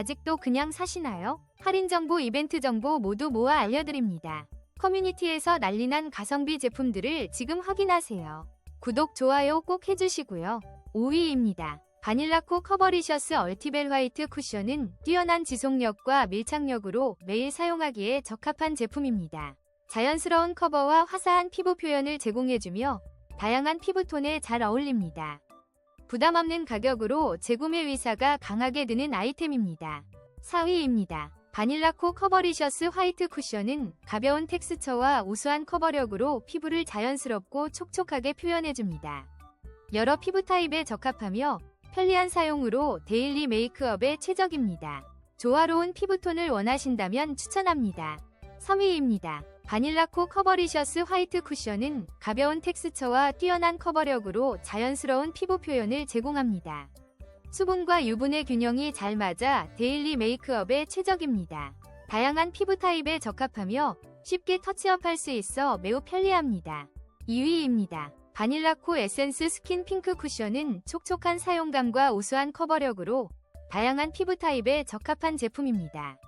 아직도 그냥 사시나요? 할인 정보, 이벤트 정보 모두 모아 알려드립니다. 커뮤니티에서 난리난 가성비 제품들을 지금 확인하세요. 구독, 좋아요 꼭 해주시고요. 5위입니다. 바닐라코 커버리셔스 얼티벨 화이트 쿠션은 뛰어난 지속력과 밀착력으로 매일 사용하기에 적합한 제품입니다. 자연스러운 커버와 화사한 피부 표현을 제공해주며 다양한 피부톤에 잘 어울립니다. 부담 없는 가격으로 재구매 의사가 강하게 드는 아이템입니다. 4위입니다. 바닐라코 커버리셔스 화이트 쿠션은 가벼운 텍스처와 우수한 커버력으로 피부를 자연스럽고 촉촉하게 표현해줍니다. 여러 피부 타입에 적합하며 편리한 사용으로 데일리 메이크업에 최적입니다. 조화로운 피부톤을 원하신다면 추천합니다. 3위입니다. 바닐라코 커버리셔스 화이트 쿠션은 가벼운 텍스처와 뛰어난 커버력으로 자연스러운 피부 표현을 제공합니다. 수분과 유분의 균형이 잘 맞아 데일리 메이크업에 최적입니다. 다양한 피부 타입에 적합하며 쉽게 터치업할 수 있어 매우 편리합니다. 2위입니다. 바닐라코 에센스 스킨 핑크 쿠션은 촉촉한 사용감과 우수한 커버력으로 다양한 피부 타입에 적합한 제품입니다.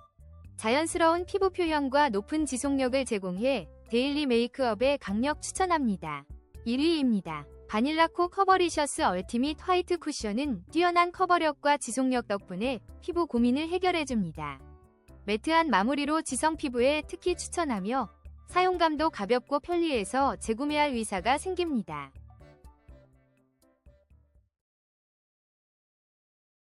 자연스러운 피부 표현과 높은 지속력을 제공해 데일리 메이크업에 강력 추천합니다. 1위입니다. 바닐라코 커버리셔스 얼티밋 화이트 쿠션은 뛰어난 커버력과 지속력 덕분에 피부 고민을 해결해줍니다. 매트한 마무리로 지성 피부에 특히 추천하며 사용감도 가볍고 편리해서 재구매할 의사가 생깁니다.